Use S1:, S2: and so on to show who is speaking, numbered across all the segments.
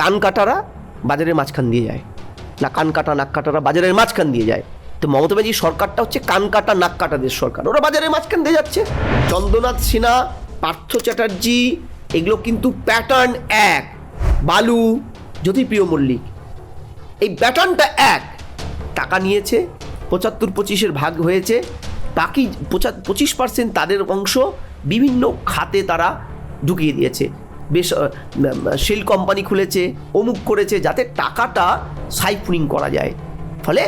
S1: কানকাটারা বাজারের মাঝখান দিয়ে যায় না কানকাটা কাটারা বাজারের মাঝখান দিয়ে যায় তো মমতা ব্যানার্জির সরকারটা হচ্ছে কানকাটা দেশ সরকার ওরা বাজারের মাঝখান দিয়ে যাচ্ছে চন্দ্রনাথ সিনহা পার্থ চ্যাটার্জি এগুলো কিন্তু প্যাটার্ন এক বালু জ্যোতিপ্রিয় মল্লিক এই প্যাটার্নটা এক টাকা নিয়েছে পঁচাত্তর পঁচিশের ভাগ হয়েছে বাকি পঁচা পঁচিশ পার্সেন্ট তাদের অংশ বিভিন্ন খাতে তারা ঢুকিয়ে দিয়েছে বেশ সেল কোম্পানি খুলেছে অমুক করেছে যাতে টাকাটা সাইফুনিং করা যায় ফলে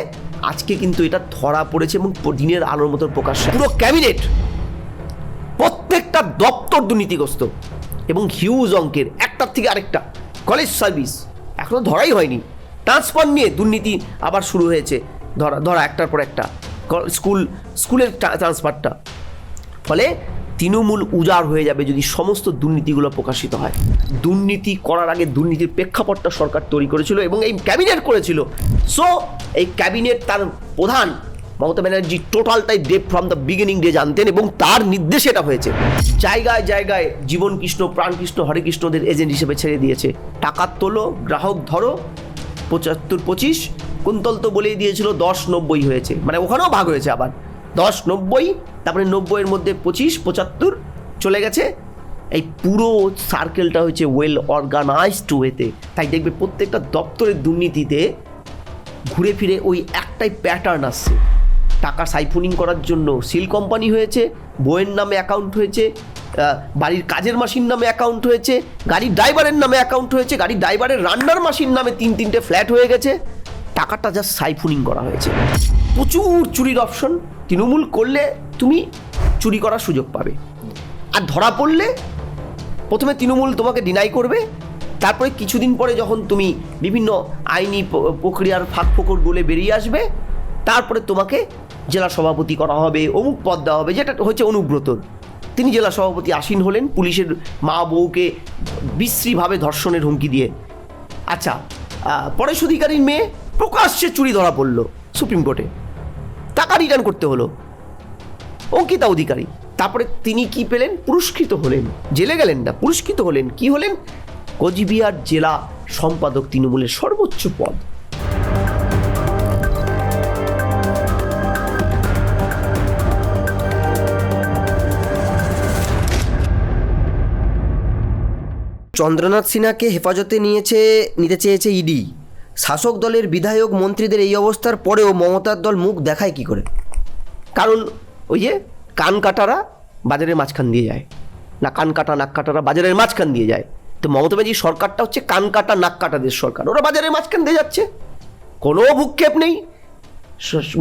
S1: আজকে কিন্তু এটা ধরা পড়েছে এবং দিনের আলোর মতো প্রকাশ পুরো ক্যাবিনেট প্রত্যেকটা দপ্তর দুর্নীতিগ্রস্ত এবং হিউজ অঙ্কের একটার থেকে আরেকটা কলেজ সার্ভিস এখনও ধরাই হয়নি ট্রান্সফার নিয়ে দুর্নীতি আবার শুরু হয়েছে ধরা ধরা একটার পর একটা স্কুল স্কুলের ট্রান্সফারটা ফলে তৃণমূল উজাড় হয়ে যাবে যদি সমস্ত দুর্নীতিগুলো প্রকাশিত হয় দুর্নীতি করার আগে দুর্নীতির প্রেক্ষাপটটা সরকার তৈরি করেছিল এবং এই ক্যাবিনেট করেছিল সো এই ক্যাবিনেট তার প্রধান মমতা ব্যানার্জি টোটালটাই deep from the beginning day জানতেন এবং তার নির্দেশে এটা হয়েছে জায়গায় জায়গায় জীবন কৃষ্ণ প্রাণকৃষ্ণ হরেকৃষ্ণদের এজেন্ট হিসেবে ছেড়ে দিয়েছে টাকা তোলো গ্রাহক ধরো পঁচাত্তর পঁচিশ কুন্তল তো বলেই দিয়েছিল দশ নব্বই হয়েছে মানে ওখানেও ভাগ হয়েছে আবার দশ নব্বই তারপরে নব্বইয়ের মধ্যে পঁচিশ পঁচাত্তর চলে গেছে এই পুরো সার্কেলটা হয়েছে ওয়েল অর্গানাইজড ওয়েতে তাই দেখবে প্রত্যেকটা দপ্তরের দুর্নীতিতে ঘুরে ফিরে ওই একটাই প্যাটার্ন আসছে টাকা সাইফোনিং করার জন্য সিল কোম্পানি হয়েছে বইয়ের নামে অ্যাকাউন্ট হয়েছে বাড়ির কাজের মাসির নামে অ্যাকাউন্ট হয়েছে গাড়ির ড্রাইভারের নামে অ্যাকাউন্ট হয়েছে গাড়ির ড্রাইভারের রান্নার মাসির নামে তিন তিনটে ফ্ল্যাট হয়ে গেছে টাকাটা জাস্ট সাইফোনিং করা হয়েছে প্রচুর চুরির অপশন তৃণমূল করলে তুমি চুরি করার সুযোগ পাবে আর ধরা পড়লে প্রথমে তৃণমূল তোমাকে ডিনাই করবে তারপরে কিছুদিন পরে যখন তুমি বিভিন্ন আইনি প্রক্রিয়ার ফাঁক ফোকর গোলে বেরিয়ে আসবে তারপরে তোমাকে জেলা সভাপতি করা হবে অমুক পদ দেওয়া হবে যেটা হচ্ছে অনুব্রত তিনি জেলা সভাপতি আসীন হলেন পুলিশের মা বউকে বিশ্রীভাবে ধর্ষণের হুমকি দিয়ে আচ্ছা পরেশ অধিকারীর মেয়ে প্রকাশ্যে চুরি ধরা পড়ল সুপ্রিম কোর্টে টাকা রিটার্ন করতে হলো অঙ্কিতা অধিকারী তারপরে তিনি কি পেলেন পুরস্কৃত হলেন জেলে গেলেন না পুরস্কৃত হলেন কি হলেন কোচবিহার জেলা সম্পাদক তৃণমূলের সর্বোচ্চ পদ চন্দ্রনাথ সিনহাকে হেফাজতে নিয়েছে নিতে চেয়েছে ইডি শাসক দলের বিধায়ক মন্ত্রীদের এই অবস্থার পরেও মমতার দল মুখ দেখায় কি করে কারণ ওই যে কান কাটারা বাজারের মাঝখান দিয়ে যায় না কান কাটা নাক কাটারা বাজারের মাঝখান দিয়ে যায় তো মমতা ব্যানার্জির সরকারটা হচ্ছে কান কাটা নাক কাটাদের সরকার ওরা বাজারের মাঝখান দিয়ে যাচ্ছে কোনো ভূক্ষেপ নেই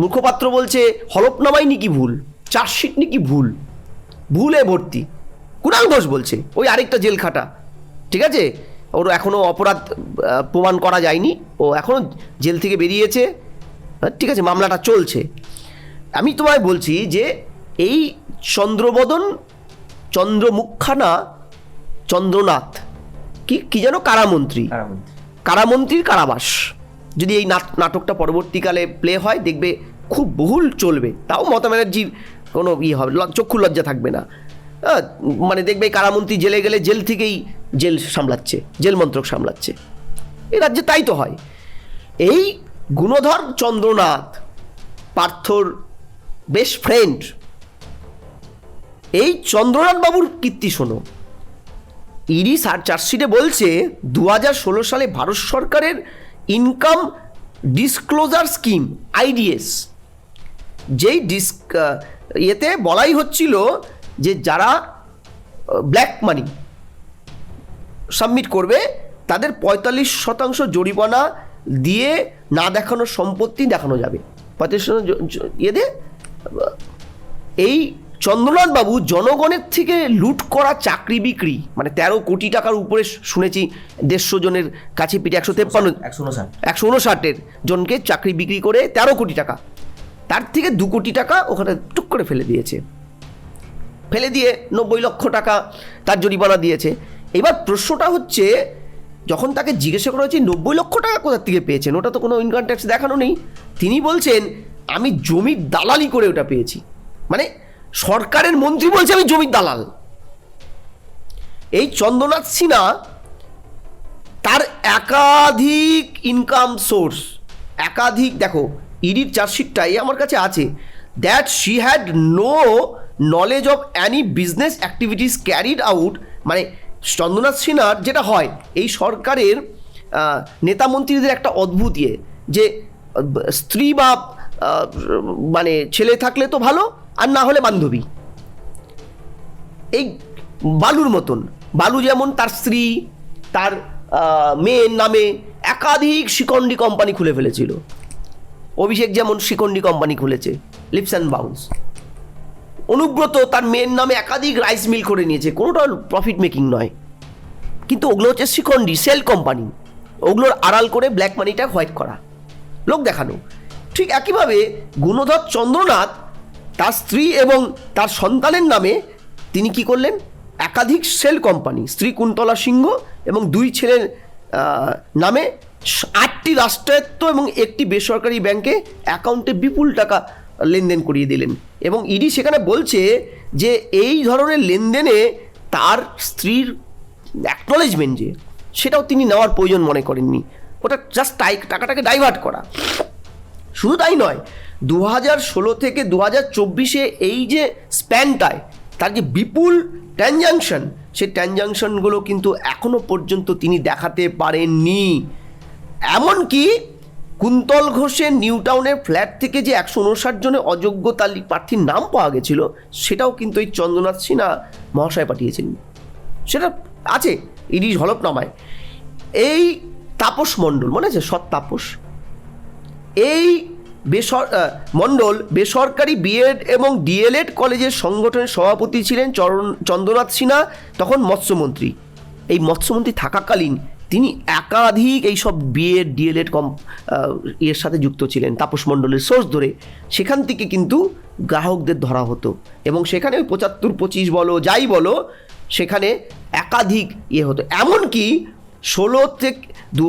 S1: মুখপাত্র বলছে হলফনামাই নাকি ভুল চার্জশিট নাকি ভুল ভুলে ভর্তি কুণাল ঘোষ বলছে ওই আরেকটা জেল খাটা ঠিক আছে ওর এখনও অপরাধ প্রমাণ করা যায়নি ও এখনও জেল থেকে বেরিয়েছে ঠিক আছে মামলাটা চলছে আমি তোমায় বলছি যে এই চন্দ্রবদন চন্দ্রমুখানা চন্দ্রনাথ কি কি যেন কারামন্ত্রী কারামন্ত্রীর কারাবাস যদি এই নাটকটা পরবর্তীকালে প্লে হয় দেখবে খুব বহুল চলবে তাও মমতা ব্যানার্জির কোনো ইয়ে হবে চক্ষু লজ্জা থাকবে না মানে দেখবে কারামন্ত্রী জেলে গেলে জেল থেকেই জেল সামলাচ্ছে জেল মন্ত্রক সামলাচ্ছে এ রাজ্যে তাই তো হয় এই গুণধর চন্দ্রনাথ পার্থর বেস্ট ফ্রেন্ড এই চন্দ্রনাথ বাবুর কীর্তি শোনো ইডি চার্জশিটে বলছে দু সালে ভারত সরকারের ইনকাম ডিসক্লোজার স্কিম আইডিএস যেই ডিস এতে বলাই হচ্ছিল যে যারা ব্ল্যাক মানি সাবমিট করবে তাদের পঁয়তাল্লিশ শতাংশ জরিমানা দিয়ে না দেখানো সম্পত্তি দেখানো যাবে পঁয়তাল্লিশ শতাংশ ইয়ে এই চন্দ্রনাথ বাবু জনগণের থেকে লুট করা চাকরি বিক্রি মানে তেরো কোটি টাকার উপরে শুনেছি দেড়শো জনের কাছে পিঠে একশো তেপ্পান্ন
S2: একশো
S1: উনষাটের জনকে চাকরি বিক্রি করে তেরো কোটি টাকা তার থেকে দু কোটি টাকা ওখানে টুক করে ফেলে দিয়েছে ফেলে দিয়ে নব্বই লক্ষ টাকা তার জরিমানা দিয়েছে এবার প্রশ্নটা হচ্ছে যখন তাকে জিজ্ঞাসা করা হয়েছে নব্বই লক্ষ টাকা কোথার থেকে পেয়েছেন ওটা তো কোনো ইনকাম ট্যাক্স দেখানো নেই তিনি বলছেন আমি জমির দালালি করে ওটা পেয়েছি মানে সরকারের মন্ত্রী বলছে আমি জমির দালাল এই চন্দ্রনাথ সিনহা তার একাধিক ইনকাম সোর্স একাধিক দেখো ইডির e চার্জশিটটাই আমার কাছে আছে that she had no knowledge of any business activities carried out মানে চন্দ্রনাথ সিনহার যেটা হয় এই সরকারের নেতা মন্ত্রীদের একটা অদ্ভুত ইয়ে যে স্ত্রী বা মানে ছেলে থাকলে তো ভালো আর না হলে বান্ধবী এই বালুর মতন বালু যেমন তার স্ত্রী তার মেয়ের নামে একাধিক শিকন্ডি কোম্পানি খুলে ফেলেছিল অভিষেক যেমন শিকন্ডি কোম্পানি খুলেছে লিপস অ্যান্ড বাউন্স অনুব্রত তার মেয়ের নামে একাধিক রাইস মিল করে নিয়েছে কোনোটা প্রফিট মেকিং নয় কিন্তু ওগুলো হচ্ছে শিখণ্ডি সেল কোম্পানি ওগুলোর আড়াল করে ব্ল্যাক মানিটা হোয়াইট করা লোক দেখানো ঠিক একইভাবে গুণধর চন্দ্রনাথ তার স্ত্রী এবং তার সন্তানের নামে তিনি কি করলেন একাধিক সেল কোম্পানি স্ত্রী কুন্তলা সিংহ এবং দুই ছেলের নামে আটটি রাষ্ট্রায়ত্ত এবং একটি বেসরকারি ব্যাংকে অ্যাকাউন্টে বিপুল টাকা লেনদেন করিয়ে দিলেন এবং ইডি সেখানে বলছে যে এই ধরনের লেনদেনে তার স্ত্রীর অ্যাকনোলেজমেন্ট যে সেটাও তিনি নেওয়ার প্রয়োজন মনে করেননি ওটা জাস্ট টাই টাকাটাকে ডাইভার্ট করা শুধু তাই নয় দু হাজার ষোলো থেকে দু হাজার চব্বিশে এই যে স্প্যানটায় তার যে বিপুল ট্রানজাংশন সেই ট্রানজাংশনগুলো কিন্তু এখনও পর্যন্ত তিনি দেখাতে পারেননি এমনকি কুন্তল ঘোষের নিউ টাউনের ফ্ল্যাট থেকে যে একশো উনষাট জনের অযোগ্য তালি প্রার্থীর নাম পাওয়া গেছিল সেটাও কিন্তু এই চন্দ্রনাথ সিনহা মহাশয় পাঠিয়েছেন সেটা আছে ইডি হলফনামায় এই তাপস মণ্ডল মনে আছে সৎ তাপস এই বেসর মণ্ডল বেসরকারি বিএড এবং ডিএলএড কলেজের সংগঠনের সভাপতি ছিলেন চরণ চন্দ্রনাথ সিনহা তখন মৎস্যমন্ত্রী এই মৎস্যমন্ত্রী থাকাকালীন তিনি একাধিক এইসব বিএড ডিএলএড কম ইয়ের সাথে যুক্ত ছিলেন তাপস মণ্ডলের সোর্স ধরে সেখান থেকে কিন্তু গ্রাহকদের ধরা হতো এবং সেখানে ওই পঁচাত্তর পঁচিশ বলো যাই বলো সেখানে একাধিক ইয়ে হতো এমনকি ষোলো থেকে দু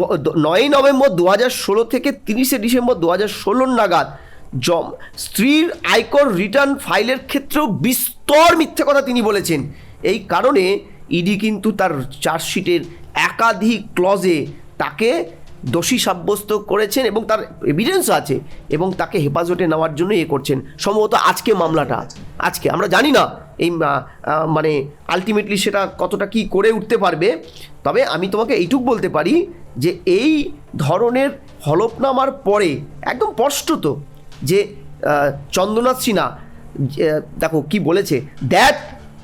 S1: নয়ই নভেম্বর দু হাজার ষোলো থেকে তিরিশে ডিসেম্বর দু হাজার ষোলোর নাগাদ জম স্ত্রীর আয়কর রিটার্ন ফাইলের ক্ষেত্রেও বিস্তর মিথ্যে কথা তিনি বলেছেন এই কারণে ইডি কিন্তু তার চার্জশিটের একাধিক ক্লজে তাকে দোষী সাব্যস্ত করেছেন এবং তার এভিডেন্সও আছে এবং তাকে হেফাজতে নেওয়ার জন্য এ করছেন সম্ভবত আজকে মামলাটা আজকে আমরা জানি না এই মানে আলটিমেটলি সেটা কতটা কি করে উঠতে পারবে তবে আমি তোমাকে এইটুক বলতে পারি যে এই ধরনের হলফনামার পরে একদম স্পষ্টত যে চন্দ্রনাথ সিনহা দেখো কি বলেছে that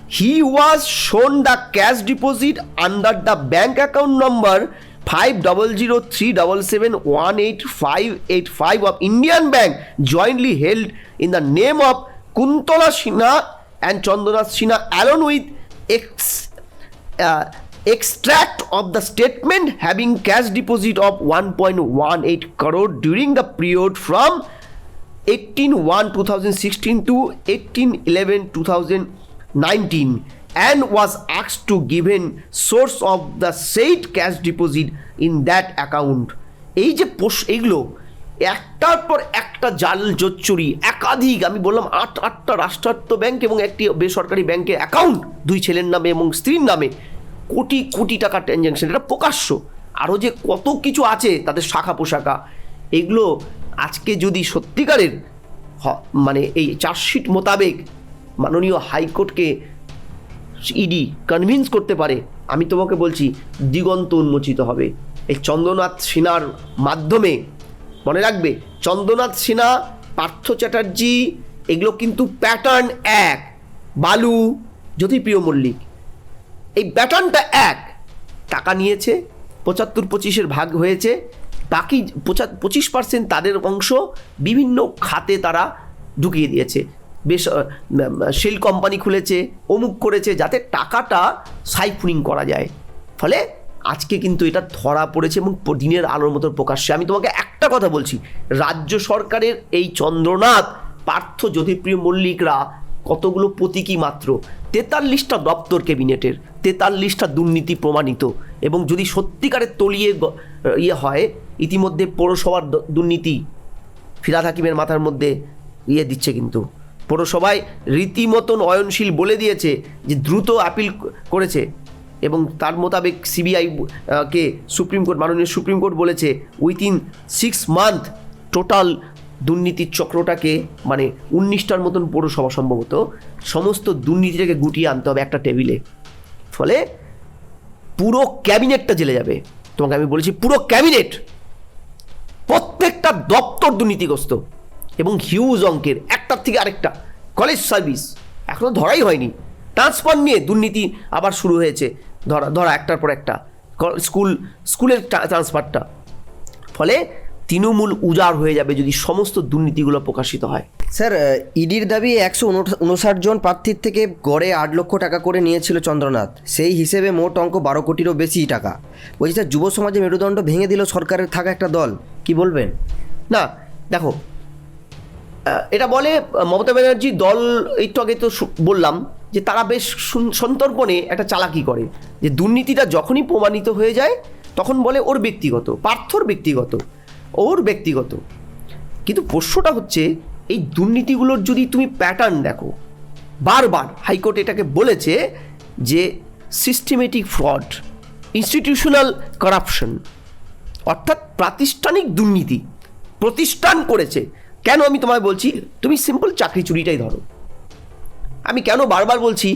S1: He was shown the cash deposit under the bank account number 5003771855 of Indian Bank jointly held in the name of Kuntola Sinha and Chandana Sinha, along with uh, extract of the statement having cash deposit of 1.18 crore during the period from 18/1/2016 to 18/11/2016. 19 and was asked to given source of the said cash deposit in that account এই যে পোষ এগুলো একটার পর একটা জাল জোচ্চুরি একাধিক আমি বললাম আট আটটা রাষ্ট্রায়ত্ত ব্যাংক এবং একটি বেসরকারি ব্যাংকের অ্যাকাউন্ট দুই ছেলের নামে এবং স্ত্রীর নামে কোটি কোটি টাকা ট্রানজ্যাকশন এটা প্রকাশ্য আরও যে কত কিছু আছে তাদের শাখা পোশাখা এগুলো আজকে যদি সত্যিকারের মানে এই চার্জশিট মোতাবেক মাননীয় হাইকোর্টকে ইডি কনভিন্স করতে পারে আমি তোমাকে বলছি দিগন্ত উন্মোচিত হবে এই চন্দ্রনাথ সিনহার মাধ্যমে মনে রাখবে চন্দ্রনাথ সিনহা পার্থ চ্যাটার্জি এগুলো কিন্তু প্যাটার্ন এক বালু জ্যোতিপ্রিয় মল্লিক এই প্যাটার্নটা এক টাকা নিয়েছে পঁচাত্তর পঁচিশের ভাগ হয়েছে বাকি পঁচিশ পার্সেন্ট তাদের অংশ বিভিন্ন খাতে তারা ঢুকিয়ে দিয়েছে বেশ শিল কোম্পানি খুলেছে অমুক করেছে যাতে টাকাটা সাইফুনিং করা যায় ফলে আজকে কিন্তু এটা ধরা পড়েছে এবং দিনের আলোর মতো প্রকাশ্যে আমি তোমাকে একটা কথা বলছি রাজ্য সরকারের এই চন্দ্রনাথ পার্থ জ্যোতিপ্রিয় মল্লিকরা কতগুলো প্রতীকী মাত্র তেতাল্লিশটা দপ্তর ক্যাবিনেটের তেতাল্লিশটা দুর্নীতি প্রমাণিত এবং যদি সত্যিকারের তলিয়ে ইয়ে হয় ইতিমধ্যে পৌরসভার দুর্নীতি ফিরাদ হাকিমের মাথার মধ্যে ইয়ে দিচ্ছে কিন্তু পৌরসভায় রীতিমতন অয়নশীল বলে দিয়েছে যে দ্রুত আপিল করেছে এবং তার মোতাবেক সিবিআই কে সুপ্রিম কোর্ট মাননীয় সুপ্রিম কোর্ট বলেছে উইথিন সিক্স মান্থ টোটাল দুর্নীতির চক্রটাকে মানে উনিশটার মতন পৌরসভা সম্ভবত সমস্ত দুর্নীতিটাকে গুটিয়ে আনতে হবে একটা টেবিলে ফলে পুরো ক্যাবিনেটটা জেলে যাবে তোমাকে আমি বলেছি পুরো ক্যাবিনেট প্রত্যেকটা দপ্তর দুর্নীতিগ্রস্ত এবং হিউজ অঙ্কের একটার থেকে আরেকটা কলেজ সার্ভিস এখনও ধরাই হয়নি ট্রান্সফার নিয়ে দুর্নীতি আবার শুরু হয়েছে ধরা ধরা একটার পর একটা স্কুল স্কুলের ট্রান্সফারটা ফলে তৃণমূল উজাড় হয়ে যাবে যদি সমস্ত দুর্নীতিগুলো প্রকাশিত হয়
S2: স্যার ইডির দাবি একশো উনষাট জন প্রার্থীর থেকে গড়ে আট লক্ষ টাকা করে নিয়েছিল চন্দ্রনাথ সেই হিসেবে মোট অঙ্ক বারো কোটিরও বেশি টাকা বলছি স্যার যুব সমাজে মেরুদণ্ড ভেঙে দিল সরকারের থাকা একটা দল কি বলবেন
S1: না দেখো এটা বলে মমতা ব্যানার্জি দল তো আগে তো বললাম যে তারা বেশ সন্তর্পণে একটা চালাকি করে যে দুর্নীতিটা যখনই প্রমাণিত হয়ে যায় তখন বলে ওর ব্যক্তিগত পার্থর ব্যক্তিগত ওর ব্যক্তিগত কিন্তু প্রশ্নটা হচ্ছে এই দুর্নীতিগুলোর যদি তুমি প্যাটার্ন দেখো বারবার হাইকোর্ট এটাকে বলেছে যে সিস্টেমেটিক ফ্রড ইনস্টিটিউশনাল করাপশন অর্থাৎ প্রাতিষ্ঠানিক দুর্নীতি প্রতিষ্ঠান করেছে কেন আমি তোমায় বলছি তুমি সিম্পল চাকরি চুরিটাই ধরো আমি কেন বারবার বলছি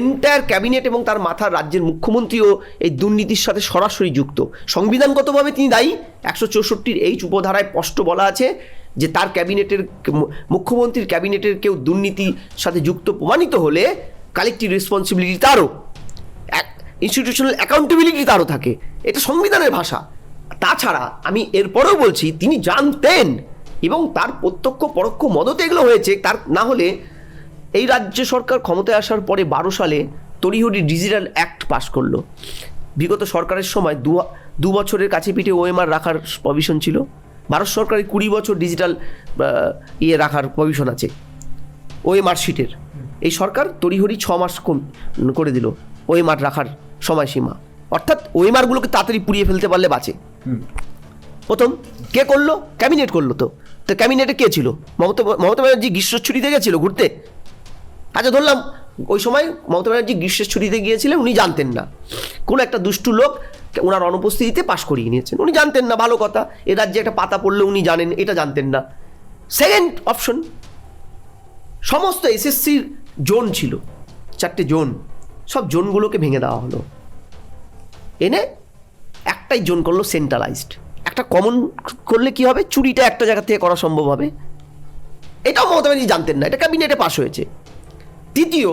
S1: এন্টায়ার ক্যাবিনেট এবং তার মাথার রাজ্যের মুখ্যমন্ত্রীও এই দুর্নীতির সাথে সরাসরি যুক্ত সংবিধানগতভাবে তিনি দায়ী একশো চৌষট্টির এইচ উপধারায় স্পষ্ট বলা আছে যে তার ক্যাবিনেটের মুখ্যমন্ত্রীর ক্যাবিনেটের কেউ দুর্নীতির সাথে যুক্ত প্রমাণিত হলে কালেক্টিভ রেসপন্সিবিলিটি তারও ইনস্টিটিউশনাল অ্যাকাউন্টেবিলিটি তারও থাকে এটা সংবিধানের ভাষা তাছাড়া আমি এরপরেও বলছি তিনি জানতেন এবং তার প্রত্যক্ষ পরোক্ষ মদত এগুলো হয়েছে তার না হলে এই রাজ্য সরকার ক্ষমতায় আসার পরে বারো সালে তড়িহড়ি ডিজিটাল অ্যাক্ট পাশ করলো বিগত সরকারের সময় দু দু বছরের কাছে পিঠে ওএমআর রাখার প্রভিশন ছিল ভারত সরকারের কুড়ি বছর ডিজিটাল ইয়ে রাখার প্রভিশন আছে ওএমআর শিটের এই সরকার তড়িহড়ি ছ মাস করে দিল ওএমআর রাখার সময়সীমা অর্থাৎ ওএমআরগুলোকে তাড়াতাড়ি পুড়িয়ে ফেলতে পারলে বাঁচে প্রথম কে করলো ক্যাবিনেট করলো তো তো ক্যাবিনেটে কে ছিল মমতা মমতা ব্যানার্জি গ্রীষ্ম ছুটিতে গেছিলো ঘুরতে আচ্ছা ধরলাম ওই সময় মমতা ব্যানার্জি গ্রীষ্মের ছুটিতে গিয়েছিলেন উনি জানতেন না কোনো একটা দুষ্টু লোক ওনার অনুপস্থিতিতে পাশ করিয়ে নিয়েছেন উনি জানতেন না ভালো কথা এ রাজ্যে একটা পাতা পড়লে উনি জানেন এটা জানতেন না সেকেন্ড অপশন সমস্ত এসএসসির জোন ছিল চারটে জোন সব জোনগুলোকে ভেঙে দেওয়া হলো এনে একটাই জোন করলো সেন্ট্রালাইজড একটা কমন করলে কি হবে চুরিটা একটা জায়গা থেকে করা সম্ভব হবে এটাও মমতা ব্যানার্জি জানতেন না এটা ক্যাবিনেটে পাশ হয়েছে তৃতীয়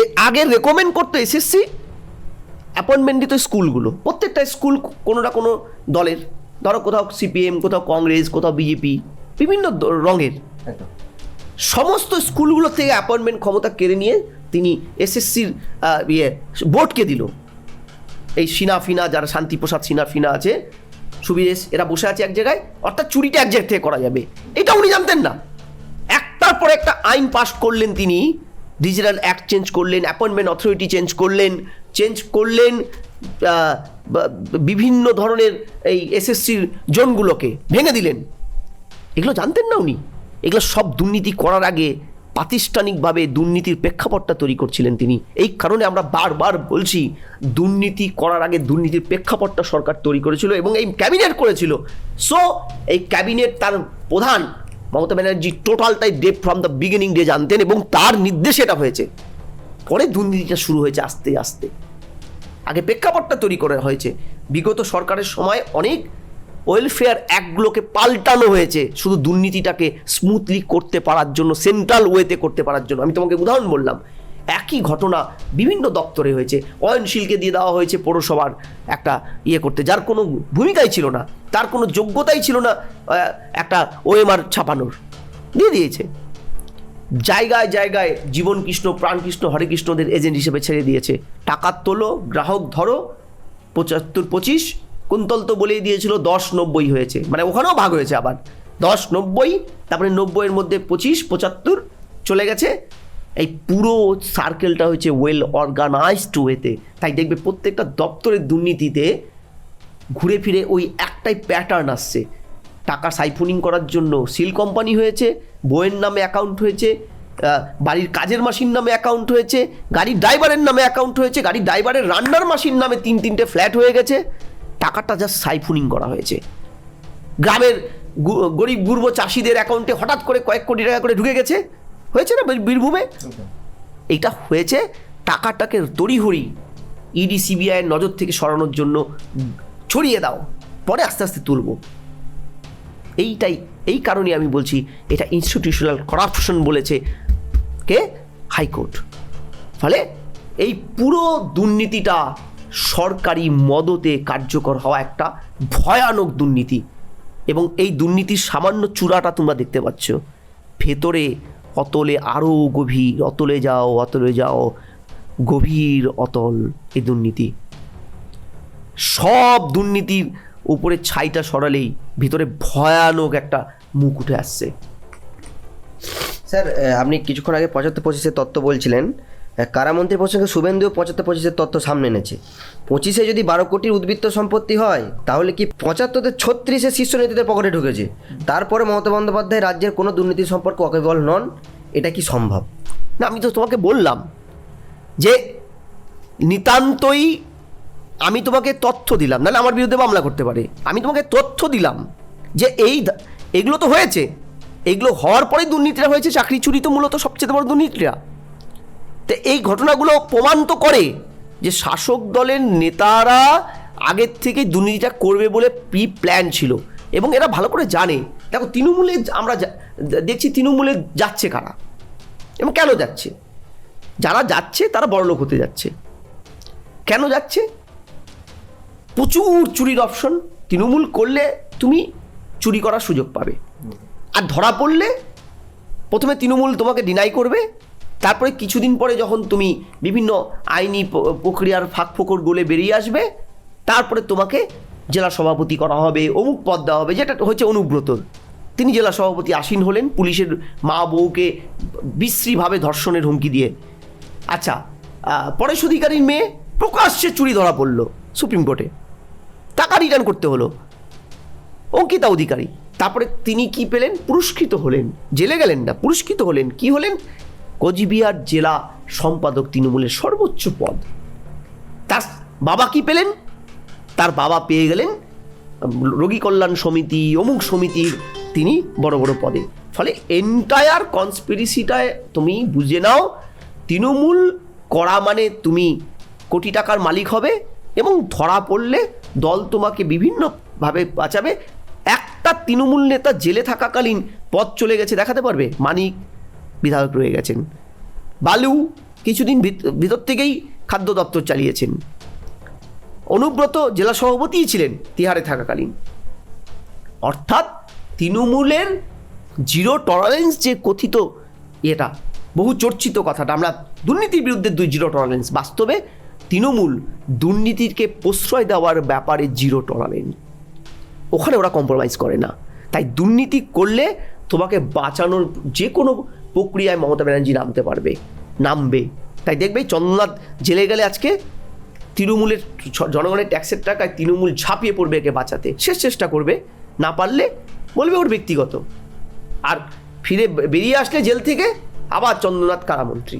S1: এর আগে রেকমেন্ড করতো এসএসসি অ্যাপয়েন্টমেন্ট দিত স্কুলগুলো প্রত্যেকটা স্কুল কোনো না কোনো দলের ধরো কোথাও সিপিএম কোথাও কংগ্রেস কোথাও বিজেপি বিভিন্ন রঙের সমস্ত স্কুলগুলো থেকে অ্যাপয়েন্টমেন্ট ক্ষমতা কেড়ে নিয়ে তিনি এসএসসির ইয়ে বোর্ডকে দিল এই সিনাফিনা যারা শান্তিপ্রসাদ সিনাফিনা আছে সুবিদেশ এরা বসে আছে এক জায়গায় অর্থাৎ চুরিটা এক জায়গা থেকে করা যাবে এটা উনি জানতেন না একটার পর একটা আইন পাস করলেন তিনি ডিজিটাল অ্যাক্ট চেঞ্জ করলেন অ্যাপয়েন্টমেন্ট অথরিটি চেঞ্জ করলেন চেঞ্জ করলেন বিভিন্ন ধরনের এই এসএসসির জোনগুলোকে ভেঙে দিলেন এগুলো জানতেন না উনি এগুলো সব দুর্নীতি করার আগে প্রাতিষ্ঠানিকভাবে দুর্নীতির প্রেক্ষাপটটা তৈরি করছিলেন তিনি এই কারণে আমরা বারবার বলছি দুর্নীতি করার আগে দুর্নীতির প্রেক্ষাপটটা সরকার তৈরি করেছিল এবং এই ক্যাবিনেট করেছিল সো এই ক্যাবিনেট তার প্রধান মমতা ব্যানার্জি টোটালটাই dep from the beginning day জানতেন এবং তার নির্দেশে এটা হয়েছে পরে দুর্নীতিটা শুরু হয়েছে আস্তে আস্তে আগে প্রেক্ষাপটটা তৈরি করা হয়েছে বিগত সরকারের সময় অনেক ওয়েলফেয়ার অ্যাক্টগুলোকে পাল্টানো হয়েছে শুধু দুর্নীতিটাকে স্মুথলি করতে পারার জন্য সেন্ট্রাল ওয়েতে করতে পারার জন্য আমি তোমাকে উদাহরণ বললাম একই ঘটনা বিভিন্ন দপ্তরে হয়েছে অয়নশীলকে দিয়ে দেওয়া হয়েছে পৌরসভার একটা ইয়ে করতে যার কোনো ভূমিকাই ছিল না তার কোনো যোগ্যতাই ছিল না একটা ওএমআর ছাপানোর দিয়ে দিয়েছে জায়গায় জায়গায় জীবন কৃষ্ণ প্রাণকৃষ্ণ হরেকৃষ্ণদের এজেন্ট হিসেবে ছেড়ে দিয়েছে টাকার তোলো গ্রাহক ধরো পঁচাত্তর পঁচিশ কুন্তল তো বলেই দিয়েছিল দশ নব্বই হয়েছে মানে ওখানেও ভাগ হয়েছে আবার দশ নব্বই তারপরে নব্বইয়ের মধ্যে পঁচিশ পঁচাত্তর চলে গেছে এই পুরো সার্কেলটা হয়েছে ওয়েল অর্গানাইজড ওয়েতে তাই দেখবে প্রত্যেকটা দপ্তরের দুর্নীতিতে ঘুরে ফিরে ওই একটাই প্যাটার্ন আসছে টাকা সাইফুনিং করার জন্য সিল কোম্পানি হয়েছে বইয়ের নামে অ্যাকাউন্ট হয়েছে বাড়ির কাজের মাসির নামে অ্যাকাউন্ট হয়েছে গাড়ির ড্রাইভারের নামে অ্যাকাউন্ট হয়েছে গাড়ির ড্রাইভারের রান্নার মাসির নামে তিন তিনটে ফ্ল্যাট হয়ে গেছে টাকাটা জাস্ট সাইফুনিং করা হয়েছে গ্রামের গরিব গুর্ব চাষিদের অ্যাকাউন্টে হঠাৎ করে কয়েক কোটি টাকা করে ঢুকে গেছে হয়েছে না বীরভূমে এটা হয়েছে টাকাটাকে তড়িহড়ি ইডি e সিবিআইয়ের নজর থেকে সরানোর জন্য ছড়িয়ে দাও পরে আস্তে আস্তে তুলব এইটাই এই কারণে আমি বলছি এটা ইনস্টিটিউশনাল করাপশন বলেছে কে হাইকোর্ট ফলে এই পুরো দুর্নীতিটা সরকারি মদতে কার্যকর হওয়া একটা ভয়ানক দুর্নীতি এবং এই দুর্নীতির সামান্য চূড়াটা তোমরা দেখতে পাচ্ছ ভেতরে অতলে আরও গভীর অতলে যাও অতলে যাও গভীর অতল এই দুর্নীতি সব দুর্নীতির উপরে ছাইটা সরালেই ভিতরে ভয়ানক একটা মুখ উঠে আসছে
S2: স্যার আপনি কিছুক্ষণ আগে পঁচাত্তর পঁচিশের তত্ত্ব বলছিলেন কারামন্ত্রী প্রসঙ্গে শুভেন্দু পঁচাত্তর পঁচিশের তথ্য সামনে এনেছে পঁচিশে যদি বারো কোটির উদ্বৃত্ত সম্পত্তি হয় তাহলে কি পঁচাত্তরে ছত্রিশে শীর্ষ নেতৃত্বের পকেটে ঢুকেছে তারপরে মমতা বন্দ্যোপাধ্যায় রাজ্যের কোনো দুর্নীতি সম্পর্কে অকেবল নন এটা কি সম্ভব
S1: না আমি তো তোমাকে বললাম যে নিতান্তই আমি তোমাকে তথ্য দিলাম নাহলে আমার বিরুদ্ধে মামলা করতে পারে আমি তোমাকে তথ্য দিলাম যে এই এগুলো তো হয়েছে এগুলো হওয়ার পরেই দুর্নীতিটা হয়েছে চাকরি চুরি তো মূলত সবচেয়ে বড় দুর্নীতিটা তো এই ঘটনাগুলো প্রমাণ তো করে যে শাসক দলের নেতারা আগের থেকে দুর্নীতিটা করবে বলে প্রি প্ল্যান ছিল এবং এরা ভালো করে জানে দেখো তৃণমূলে আমরা দেখছি তৃণমূলে যাচ্ছে কারা এবং কেন যাচ্ছে যারা যাচ্ছে তারা বড়লোক হতে যাচ্ছে কেন যাচ্ছে প্রচুর চুরির অপশন তৃণমূল করলে তুমি চুরি করার সুযোগ পাবে আর ধরা পড়লে প্রথমে তৃণমূল তোমাকে ডিনাই করবে তারপরে কিছুদিন পরে যখন তুমি বিভিন্ন আইনি প্রক্রিয়ার ফাঁক ফোকর গোলে বেরিয়ে আসবে তারপরে তোমাকে জেলা সভাপতি করা হবে অমুক পদ দেওয়া হবে যেটা হচ্ছে অনুব্রত তিনি জেলা সভাপতি আসীন হলেন পুলিশের মা বউকে বিশ্রীভাবে ধর্ষণের হুমকি দিয়ে আচ্ছা পরেশ অধিকারীর মেয়ে প্রকাশ্যে চুরি ধরা পড়ল সুপ্রিম কোর্টে টাকা রিটার্ন করতে হলো অঙ্কিতা অধিকারী তারপরে তিনি কি পেলেন পুরস্কৃত হলেন জেলে গেলেন না পুরস্কৃত হলেন কি হলেন কোচবিহার জেলা সম্পাদক তৃণমূলের সর্বোচ্চ পদ তার বাবা কি পেলেন তার বাবা পেয়ে গেলেন রোগী কল্যাণ সমিতি অমুক সমিতির তিনি বড় বড় পদে ফলে এন্টায়ার কনস্পিরিসিটায় তুমি বুঝে নাও তৃণমূল করা মানে তুমি কোটি টাকার মালিক হবে এবং ধরা পড়লে দল তোমাকে বিভিন্নভাবে বাঁচাবে একটা তৃণমূল নেতা জেলে থাকাকালীন পথ চলে গেছে দেখাতে পারবে মানিক বিধায়ক রয়ে গেছেন বালু কিছুদিন ভিতর থেকেই খাদ্য দপ্তর চালিয়েছেন অনুব্রত জেলা সভাপতিই ছিলেন তিহারে থাকাকালীন অর্থাৎ তৃণমূলের জিরো টলারেন্স যে কথিত এটা বহু চর্চিত কথাটা আমরা দুর্নীতির বিরুদ্ধে দুই জিরো টলারেন্স বাস্তবে তৃণমূল দুর্নীতিকে প্রশ্রয় দেওয়ার ব্যাপারে জিরো টলারেন্স ওখানে ওরা কম্প্রোমাইজ করে না তাই দুর্নীতি করলে তোমাকে বাঁচানোর যে কোনো প্রক্রিয়ায় মমতা ব্যানার্জি নামতে পারবে নামবে তাই দেখবে চন্দ্রনাথ জেলে গেলে আজকে তৃণমূলের জনগণের ট্যাক্সের টাকায় তৃণমূল ঝাঁপিয়ে পড়বে একে বাঁচাতে শেষ চেষ্টা করবে না পারলে বলবে ওর ব্যক্তিগত আর ফিরে বেরিয়ে আসলে জেল থেকে আবার চন্দ্রনাথ কারামন্ত্রী